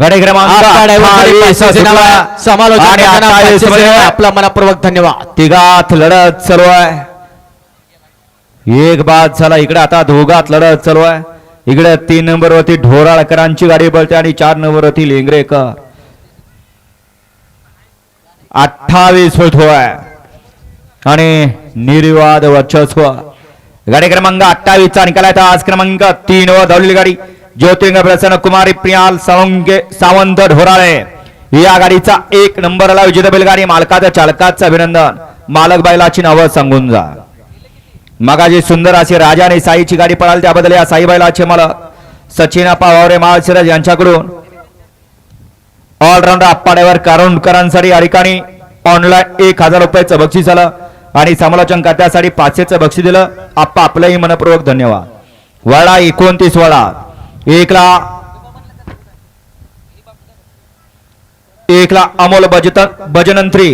गाडी क्रमांक आपल्या ड्रायव्हरसाठी 28 पाचशे सुटला. नावा- समालोचक आणि करताना 28 पाचशे मध्ये सेवा आपला मनपूर्वक धन्यवाद. तिघात लढत चालू आहे. एक बाद झाला इकडे आता दोघात लढत चालू आहे. इकडे तीन नंबर वरती ढोराळकरांची गाडी पळते आणि चार नंबर वरती लेंगरेकर. अठ्ठावीस फूट आहे आणि निर्वाद वर्चस्व. गाडी क्रमांक अठ्ठावीस चा निकाल आहे. आज क्रमांक तीन वर धावलेली गाडी. ज्योतिंग प्रसन्न कुमारी प्रियाल सावंगे सावंत ढोराळे या गाडीचा एक नंबरला विजेता बैलगाडी मालकाचा चालकाचं अभिनंदन. मालक बैलाची नावं सांगून जा. मगाजी सुंदर अशी राजा आणि साईची गाडी पळाली त्याबद्दल या साई बैलाचे मालक सचिन अप्पा वावरे माळशिराज यांच्याकडून ऑलराऊंडर अप्पाड्यावर कारुंडकरांसाठी या ठिकाणी ऑनलाईन एक हजार रुपयाचं बक्षीस आलं आणि समालोचन करण्यासाठी पाचशेचं बक्षीस दिलं. आप्पा आपलंही मनपूर्वक धन्यवाद. वडा एकोणतीस वडा. एकला. एकला अमोल भजत भजनंत्री